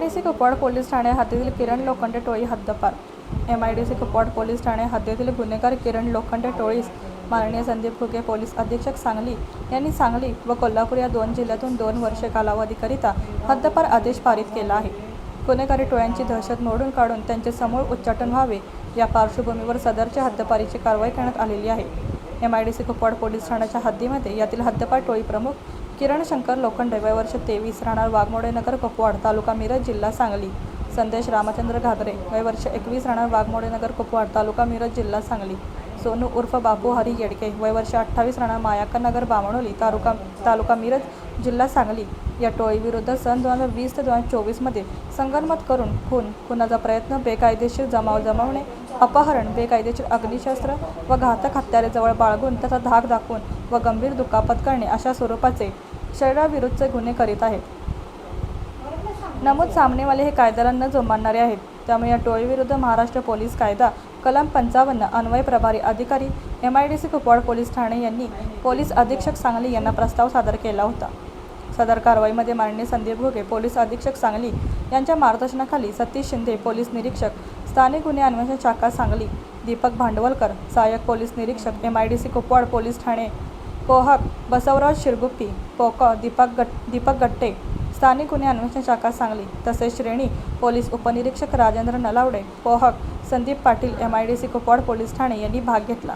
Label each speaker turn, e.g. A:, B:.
A: D C Kupwad police ठाणे हद्दीतील किरण लोखंडे टोळी हद्दपार. M I D C Kupwad police Thane हद्दीतील गुन्हेगार किरण लोखंडे टोळीस. माननीय संदीप फुके पोलीस अधीक्षक सांगली यांनी सांगली व कोल्हापूर या दोन जिल्ह्यातून दोन वर्षे कालावधीकरिता हद्दपार आदेश पारित केला आहे. गुन्हेगारी टोळ्यांची दहशत मोडून काढून त्यांचे समूळ उच्चाटन व्हावे या पार्श्वभूमीवर सदरच्या हद्दपारीची कारवाई करण्यात आलेली आहे. M I D C Kupwad police ठाण्याच्या हद्दीमध्ये यातील हद्दपार टोळी प्रमुख किरण शंकर लोखंडे वय वर्ष तेवीस राहणार वाघमोडे नगर कुपवाड तालुका मिरज जिल्हा सांगली. संदेश रामचंद्र घादरे वय वर्ष एकवीस राहणार वाघमोडे नगर कुपवाड तालुका मिरज जिल्हा सांगली. सोनू उर्फ बापू हरी येडके वय वर्ष अठ्ठावीस राहणार मायाक्का नगर बामणोली तालुका तालुका मिरज जिल्हा सांगली. या टोळीविरुद्ध सन दोन हजार वीस ते दोन हजार चोवीसमध्ये संगनमत करून खून खुनाचा प्रयत्न बेकायदेशीर जमाव जमावणे अपहरण बेकायदेशीर अग्निशस्त्र व घातक हत्यारेजवळ बाळगून त्याचा धाक दाखवून व गंभीर दुखापत करणे अशा स्वरूपाचे शरीराविरुद्धचे गुन्हे करीत आहेत. नमूद सामनेवाले हे कायद्याला न जुमानणारे आहेत. त्यामुळे या टोळीविरुद्ध महाराष्ट्र पोलीस कायदा कलम पंचावन्न अन्वय प्रभारी अधिकारी M I D C Kupwad police Thane यांनी पोलीस अधीक्षक सांगली यांना प्रस्ताव सादर केला होता. सदर कारवाईमध्ये माननीय संदीप घोगे पोलीस अधीक्षक सांगली यांच्या मार्गदर्शनाखाली सतीश शिंदे पोलीस निरीक्षक स्थानिक गुन्हे अन्वेषण शाखा सांगली दीपक भांडवलकर सहाय्यक पोलीस निरीक्षक M I D C Kupwad police Thane पोहक बसवराज शिरगुप्पी पोक दीपक गट दीपक गट्टे स्थानिक गुन्हे अन्वेषण शाखा सांगली तसेच श्रेणी पोलीस उपनिरीक्षक Rajendra Nalawade पोहक Sandeep Patil M I D C Kupwad police Thane यांनी भाग घेतला.